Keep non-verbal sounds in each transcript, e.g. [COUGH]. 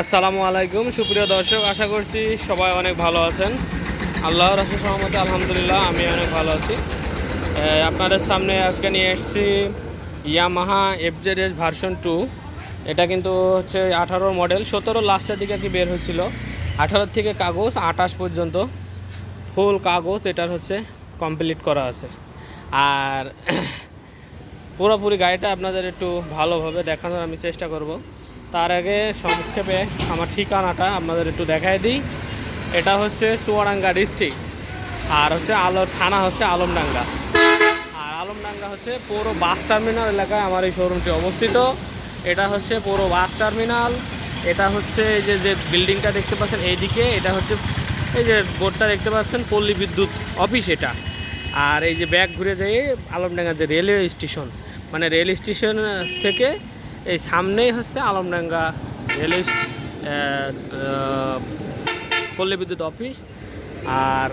আসসালামু আলাইকুম, সুপ্রিয় দর্শক, আশা করছি সবাই অনেক ভালো আছেন। আল্লাহর রাসুল সহমতে আলহামদুলিল্লাহ, আমি অনেক ভালো আছি। আপনাদের সামনে আজকে নিয়ে এসেছি Yamaha FZ S version two এটা কিন্তু হচ্ছে আঠারোর মডেল সতেরো লাস্টের দিকে কি বের হয়েছিল। আঠারোর থেকে কাগজ, আঠাশ পর্যন্ত। ফুল কাগজ, এটার হচ্ছে কমপ্লিট করা আছে। আর [CLEARS THROAT] পুরোপুরি গাড়িটা আপনাদের একটু ভালোভাবে দেখানোর আমি চেষ্টা করব। তার আগে সংক্ষেপে আমার ঠিকানাটা আপনাদের একটু দেখাই দিই। এটা হচ্ছে চুয়াডাঙ্গা ডিস্ট্রিক্ট আর হচ্ছে আলো, থানা হচ্ছে আলমডাঙ্গা। আর আলমডাঙ্গা হচ্ছে পুরো বাস টার্মিনাল এলাকায় আমার এই শোরুমটি অবস্থিত। এটা হচ্ছে পুরো বাস টার্মিনাল এটা হচ্ছে এই যে যে বিল্ডিংটা দেখতে পাচ্ছেন এইদিকে, এটা হচ্ছে এই যে বোর্ডটা দেখতে পাচ্ছেন, পল্লী বিদ্যুৎ অফিস এটা। আর এই যে ব্যাগ ঘুরে যেয়ে আলমডাঙ্গা যে রেলওয়ে স্টেশন মানে রেল স্টেশন থেকে এই সামনেই হচ্ছে আলমডাঙ্গা রেলওয়ে পল্লী বিদ্যুৎ অফিস। আর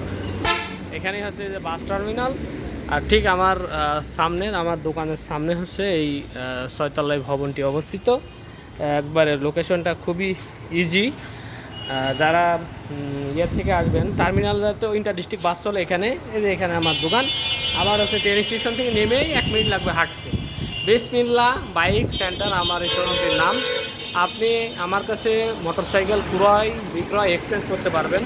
এখানেই হচ্ছে যে বাস টার্মিনাল। আর ঠিক আমার সামনে, আমার দোকানের সামনে হচ্ছে এই ছয়তলায় ভবনটি অবস্থিত। একবারে লোকেশনটা খুবই ইজি যারা ইয়ে থেকে আসবেন, টার্মিনাল তো ইন্টার ডিস্ট্রিক্ট বাস চলে এখানে, এই যে এখানে আমার দোকান। আবার হচ্ছে ট্রেন স্টেশন থেকে নেমেই এক মিনিট লাগবে হাঁটতে। বিসমিল্লা বাইক সেন্টার আমার এই নাম। আপনি আমার কাছে মোটরসাইকেল ক্রয়, বিক্রয়, এক্সচেঞ্জ করতে পারবেন।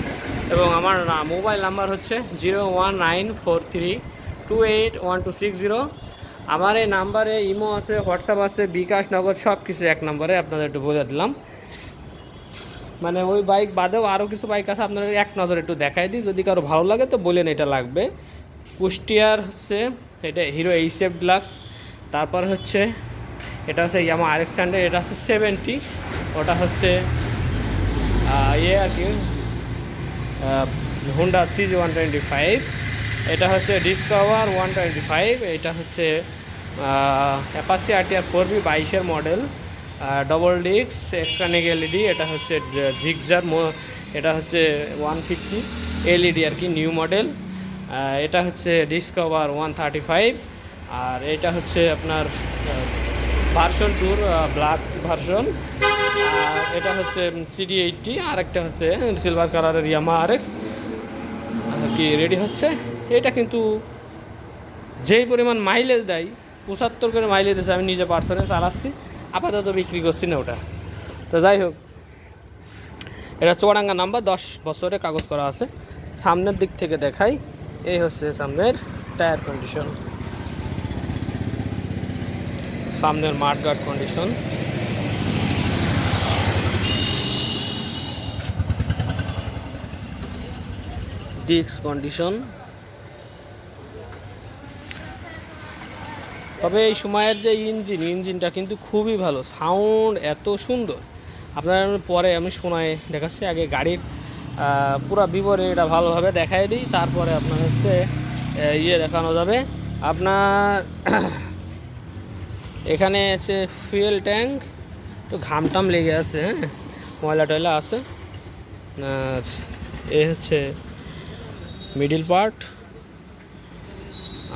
এবং আমার মোবাইল নাম্বার হচ্ছে zero one nine four three two eight one two six zero. আমার এই নাম্বারে ইমো আছে, হোয়াটসঅ্যাপ আছে, বিকাশ নগদ সব কিছু এক নম্বরে আপনাদের একটু বোঝা দিলাম। মানে ওই বাইক বাদেও আরও কিছু বাইক আছে, আপনাদের এক নজর একটু দেখাই দিই। যদি কারও ভালো লাগে তো বলেন, এটা লাগবে। কুষ্টিয়ার হচ্ছে, এটা হিরো এইসএফ ডিলাক্স তারপর হচ্ছে, এটা হচ্ছে ইয়ামা আরেক স্ট্যান্ডার্ড এটা হচ্ছে সেভেন্টি ওটা হচ্ছে ইয়ে আর কি হুন্ডা সিজ ওয়ান টোয়েন্টি ফাইভ এটা হচ্ছে ডিসকভার ওয়ান টোয়েন্টি ফাইভ এটা হচ্ছে অ্যাপাসি আরটিআর ফোর বি বাইশের মডেল ডবল ডিক্স এক্সট্রানিক এলইডি এটা হচ্ছে ঝিকজার এটা হচ্ছে ওয়ান ফিফটি এলইডি আর কি নিউ মডেল এটা হচ্ছে ডিসকভার ওয়ান থার্টি ফাইভ আর এটা হচ্ছে আপনার ভার্সন টুর ব্ল্যাক ভার্সন আর এটা হচ্ছে সিডি এইটটি আর একটা হচ্ছে সিলভার কালারের ইয়ামা আর এক্স কি রেডি হচ্ছে? এটা কিন্তু যেই পরিমাণ মাইলেজ দেয়, পঁচাত্তর করে মাইলেজ দিয়েছে আমি নিজে পার্সোনে চালাচ্ছি। আপাতত বিক্রি করছি না ওটা। তো যাই হোক, এটা চুয়াডাঙ্গা নাম্বার দশ বছরে কাগজ করা আছে। সামনের দিক থেকে দেখাই, এই হচ্ছে সামনের টায়ার কন্ডিশন সামনের মাঠ গার্ড কন্ডিশন ডিস্ক কন্ডিশন তবে এই সময়ের যে ইঞ্জিন ইঞ্জিনটা কিন্তু খুবই ভালো। সাউন্ড এত সুন্দর। আপনারা পরে আমি শোনায় দেখাচ্ছি। আগে গাড়ির পুরা বিবরণী এটা ভালোভাবে দেখাই দিই। তারপরে আপনার হচ্ছে ইয়ে দেখানো যাবে। আপনার এখানে আছে ফুয়েল ট্যাঙ্ক একটু ঘামটাম লেগে আছে হ্যাঁ? ময়লা টয়লা আছে। আর এ হচ্ছে মিডিল পার্ট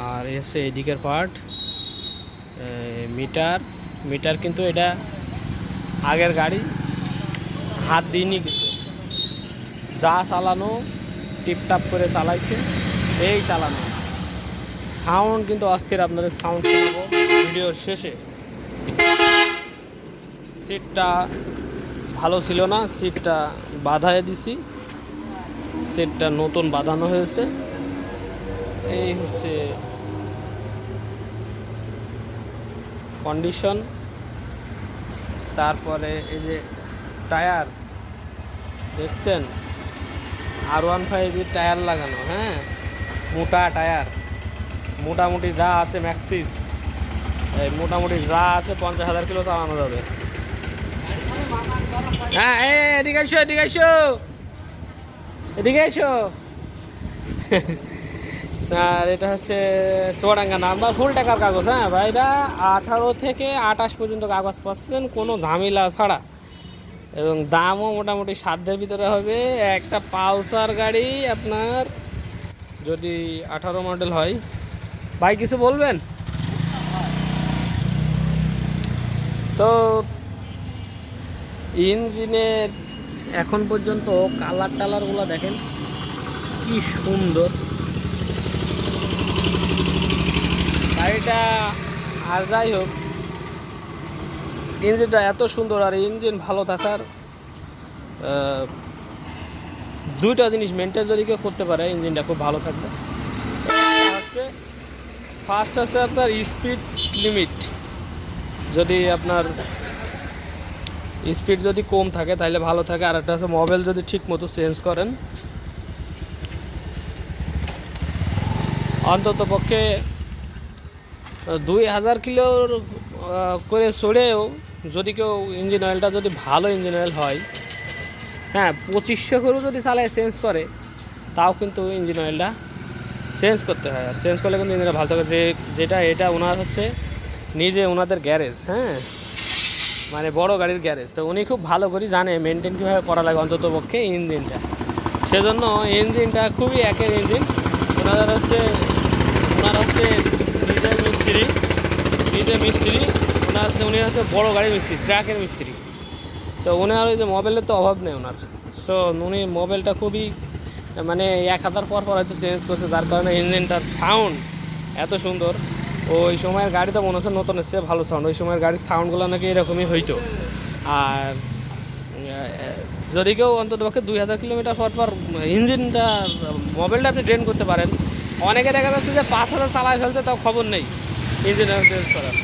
আর এ হচ্ছে এদিকের পার্ট মিটার মিটার কিন্তু এটা আগের গাড়ি, হাত দিইনি কিছু। যা চালানো টিপটাপ করে চালাইছে, এই চালানো। সাউন্ড কিন্তু অস্থির, আপনাদের সাউন্ড শোনাবো। ভিডিওর শেষে। সিটটা ভালো ছিল না, সিটটা বাধায় দিছি। সিটটা নতুন বাঁধানো হয়েছে। এই হচ্ছে কন্ডিশন তারপরে এই যে টায়ার, দেখছেন? আর ওয়ান ফাইভের টায়ার লাগানো হ্যাঁ? মোটা টায়ার। মোটামুটি যা আছে ম্যাক্সিস। মোটামুটি যা আছে পঞ্চাশ হাজার কিলো চালানো যাবে। হ্যাঁ এদিকে এসো এদিকে এসো। এদিকে এসো। আর এটা হচ্ছে চুয়াডাঙ্গা নাম্বার ফুল টাকার কাগজ হ্যাঁ ভাইরা? আঠারো থেকে আঠাশ পর্যন্ত কাগজ পাচ্ছেন, কোনো ঝামেলা ছাড়া। এবং দামও মোটামুটি সাধ্যের ভিতরে হবে। একটা পালসার গাড়ি আপনার যদি আঠারো মডেল হয়। ভাই, কিছু বলবেন? তো ইঞ্জিনের এখন পর্যন্ত কালার টালারগুলো দেখেন, কি সুন্দর। গাড়িটা, আর যাই হোক, ইঞ্জিনটা এত সুন্দর আর ইঞ্জিন ভালো থাকার দুইটা জিনিস মেনটেন যদি কেউ করতে পারে, ইঞ্জিনটা খুব ভালো থাকবে। হচ্ছে ফার্স্ট হচ্ছে আপনার স্পিড লিমিট যদি আপনার স্পিড যদি কম থাকে, তাহলে ভালো থাকে। আর একটা হচ্ছে মোবাইল যদি ঠিক মতো চেঞ্জ করেন। অন্তত পক্ষে দুই হাজার কিলোর করে চড়েও যদি কেউ ইঞ্জিন অয়েলটা যদি ভালো ইঞ্জিন অয়েল হয় হ্যাঁ পঁচিশশো করেও যদি চালায় চেঞ্জ করে, তাও কিন্তু ইঞ্জিন অয়েলটা চেঞ্জ করতে হয়। আর চেঞ্জ করলে কিন্তু ইঞ্জিনটা ভালো থাকে। যে, যেটা, এটা ওনার হচ্ছে নিজে ওনাদের গ্যারেজ হ্যাঁ? মানে বড় গাড়ির গ্যারেজ। তো উনি খুব ভালো করে জানে মেনটেন কীভাবে করা লাগে অন্তত পক্ষে ইঞ্জিনটা। সেজন্য ইঞ্জিনটা খুবই একের ইঞ্জিন। ওনাদের হচ্ছে, ওনার হচ্ছে নিজের মিস্ত্রি নিজে মিস্ত্রি, ওনার হচ্ছে, উনি হচ্ছে বড় গাড়ির মিস্ত্রি, ট্রাকের মিস্ত্রি। তো ওনার ওই যে মোবাইলের তো অভাব নেই ওনার। সো উনি মোবাইলটা খুবই মানে এক হাজার পর পর হয়তো চেঞ্জ করছে, যার কারণে ইঞ্জিনটার সাউন্ড এত সুন্দর। ওই সময়ের গাড়ি তো মনে হচ্ছে নতুন এসছে, ভালো সাউন্ড ওই সময়ের গাড়ির সাউন্ডগুলো নাকি এরকমই হইতো। আর যদি কেউ অন্তত পক্ষে দুই হাজার কিলোমিটার পর পর ইঞ্জিনটা, মোবাইলটা আপনি ড্রেন করতে পারেন। অনেকে দেখা যাচ্ছে যে পাঁচ হাজার চালায় ফেলছে, তাও খবর নেই ইঞ্জিন চেঞ্জ করার।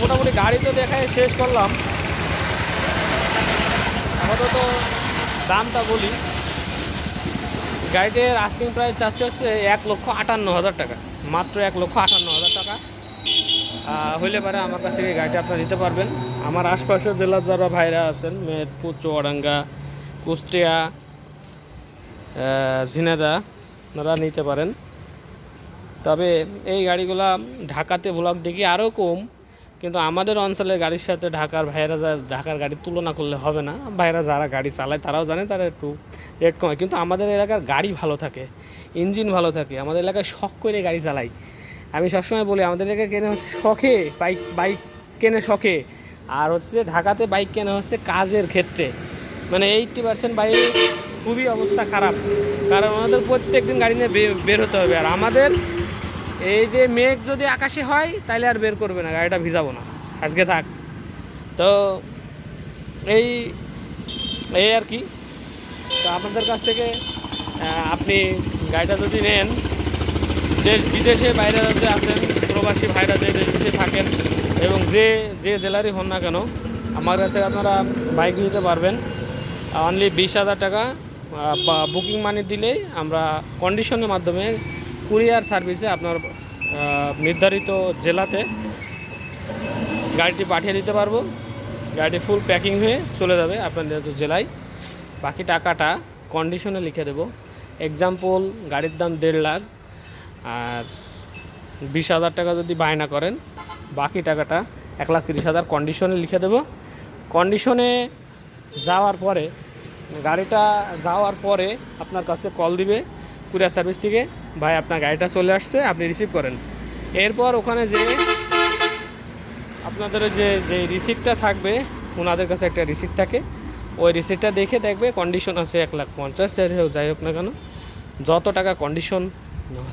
মোটামুটি গাড়ি তো দেখায় শেষ করলাম। আপাতত দামটা বলি। গাড়িটির আস্কিং প্রাইস চাচ্ছে হচ্ছে এক লক্ষ আটান্ন হাজার টাকা। মাত্র এক লক্ষ আটান্ন হাজার টাকা। হইলে পারে আমার কাছ থেকে গাড়িটা আপনারা নিতে পারবেন। আমার আশপাশের জেলার যারা ভাইরা আছেন, মেহেরপুর, চুয়াডাঙ্গা, কুষ্টিয়া ঝিনাইদহ আপনারা নিতে পারেন। তবে এই গাড়িগুলা ঢাকাতে ব্লক দেখি আরও কম, কিন্তু আমাদের অঞ্চলের গাড়ির সাথে ঢাকার ভাইয়েরা ঢাকার গাড়ির তুলনা করলে হবে না। ভাইয়েরা যারা গাড়ি চালায় তারাও জানে, তারা একটু রেট কমায়। কিন্তু আমাদের এলাকার গাড়ি ভালো থাকে ইঞ্জিন ভালো থাকে, আমাদের এলাকায় শখ করে গাড়ি চালাই আমি সবসময় বলি, আমাদের এলাকায় কেনে হচ্ছে শখে বাইক বাইক কেনে শখে? আর হচ্ছে ঢাকাতে বাইক কেনা হচ্ছে কাজের ক্ষেত্রে। মানে এইটটি পার্সেন্ট বাইক খুবই অবস্থা খারাপ। কারণ আমাদের প্রত্যেক দিন গাড়ি নিয়ে বের হতে হবে। আর আমাদের এই যে মেঘ যদি আকাশে হয় তাহলে আর বের করবে না, গাড়িটা ভিজাবো না। আজকে থাক। তো এই এই আর কি। তো আপনাদের কাছ থেকে আপনি গাড়িটা যদি নেন, দেশ বিদেশে বাইরে যাতে আছেন প্রবাসী ভাইরা যে দেশে থাকেন এবং যে যে জেলারই হন না কেন, আমার কাছে আপনারা বাইক নিতে পারবেন। অনলি বিশ হাজার টাকা বুকিং মানি দিলেই আমরা কন্ডিশনের মাধ্যমে কুরিয়ার সার্ভিসে আপনার নির্ধারিত জেলাতে গাড়িটি পাঠিয়ে দিতে পারব। গাড়িটি ফুল প্যাকিং হয়ে চলে যাবে আপনাদের জেলায়। বাকি টাকাটা কন্ডিশনে লিখে দেবো। এক্সাম্পল গাড়ির দাম দেড় লাখ, আর বিশ হাজার টাকা যদি বায়না করেন, বাকি টাকাটা এক লাখ তিরিশ হাজার কন্ডিশনে লিখে দেবো। কন্ডিশনে যাওয়ার পরে, গাড়িটা যাওয়ার পরে আপনার কাছে কল দিবে কুরিয়ার সার্ভিস থেকে, ভাই, আপনার গাড়িটা চলে আসছে, আপনি রিসিভ করেন। এরপর ওখানে যে আপনাদের যে যে রিসিপ্টটা থাকবে, ওনাদের কাছে একটা রিসিপ্ট থাকে। ওই রিসিপ্টটা দেখে দেখবে কন্ডিশন আছে এক লাখ পঞ্চাশ যাই হোক যাই হোক না কেন। যত টাকা কন্ডিশন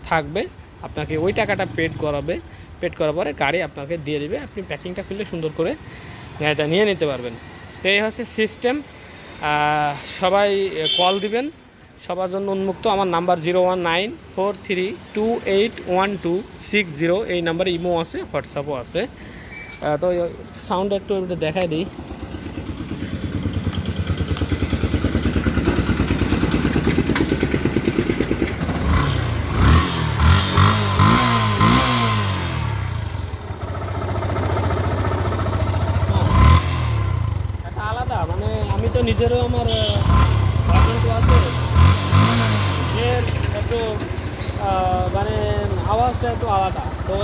থাকবে, আপনাকে ওই টাকাটা পেড করাবে পেড করার পরে গাড়ি আপনাকে দিয়ে দেবে, আপনি প্যাকিংটা খুললে সুন্দর করে গাড়িটা নিয়ে নিতে পারবেন। তো এই হচ্ছে সিস্টেম সবাই কল দিবেন। সবার জন্য উন্মুক্ত, আমার number zero one nine four three two eight one two six zero এই নাম্বারে ইমো আছে হোয়াটসঅ্যাপও আছে। তো সাউন্ড একটু দেখাই দিই একটা আলাদা মানে আমি তো নিজেরও আমার আছে। একটু মানে আওয়াজটা একটু আলাদা। তো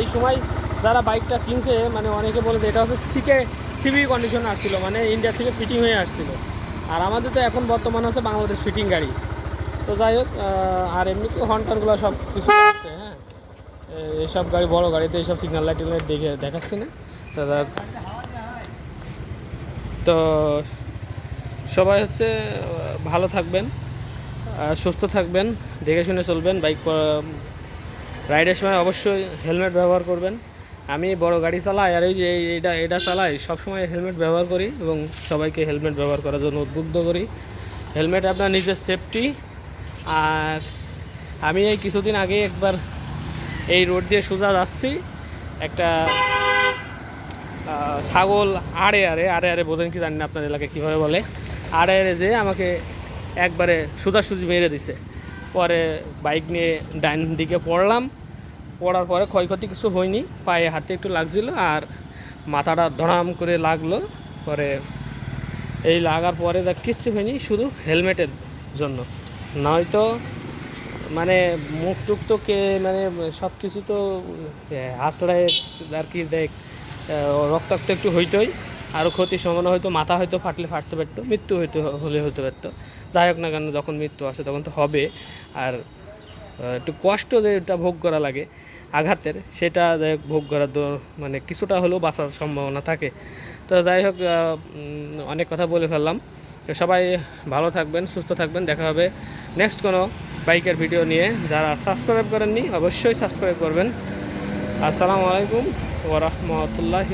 এই- সময় যারা বাইকটা কিনছে মানে অনেকে বলে যে এটা হচ্ছে সিকে সিবি কন্ডিশন আসছিল মানে ইন্ডিয়া থেকে ফিটিং হয়ে আসছিল। আর আমাদের তো এখন বর্তমানে হচ্ছে বাংলাদেশ ফিটিং গাড়ি। তো যাই হোক আর এমনি হন্টারগুলো সব কিছু হ্যাঁ। এইসব গাড়ি, বড় গাড়িতে এইসব সিগন্যাল লাইট দেখে দেখাচ্ছি না। তো সবাই হচ্ছে ভালো থাকবেন সুস্থ থাকবেন, দেখে শুনে চলবেন, বাইক রাইডের সময় অবশ্যই হেলমেট ব্যবহার করবেন। আমি বড় গাড়ি চালাই আর এই যে এটা এটা চালাই, সবসময় হেলমেট ব্যবহার করি এবং সবাইকে হেলমেট ব্যবহার করার জন্য উদ্বুদ্ধ করি। হেলমেট আপনার নিজের সেফটি আর আমি এই কিছুদিন আগে একবার এই রোড দিয়ে সোজা যাচ্ছি। একটা ছাগল আড়ে আড়ে আড়ে আড়ে বোঝেন কি জানি না আপনার এলাকায় কীভাবে বলে। আড়ে আড়ে যে আমাকে একবারে সোজাসুজি মেরে দিছে। পরে বাইক নিয়ে ডাইন দিকে পড়লাম। পড়ার পরে ক্ষয়ক্ষতি কিছু হয়নি। পায়ে হাতে একটু লাগছিল আর মাথাটা ধড়াম করে লাগল। পরে এই লাগার পরে যা কিচ্ছু হয়নি, শুধু হেলমেটের জন্য। নয়তো মানে মুখ টুক তো কে মানে সব কিছু তো হাসড়ায় আর কি দেখ রক্তাক্ত একটু হইতোই। আরও ক্ষতির সম্ভাবনা হয়তো, মাথা হয়তো ফাটলে ফাটতে পারতো, মৃত্যু হইতে হলে হতে পারতো। যাই হোক না কেন, যখন মৃত্যু আসে তখন তো হবে। আর একটু কষ্ট যেটা ভোগ করা লাগে, আঘাতের, সেটা যাই হোক ভোগ করার মানে কিছুটা হলেও বাঁচার সম্ভাবনা থাকে। তো যাই হোক অনেক কথা বলে ফেললাম। তো সবাই ভালো থাকবেন, সুস্থ থাকবেন, দেখা হবে নেক্সট কোনো বাইকের ভিডিও নিয়ে। যারা সাবস্ক্রাইব করেননি, অবশ্যই সাবস্ক্রাইব করবেন। আসসালামু আলাইকুম ওরহমতুল্লাহ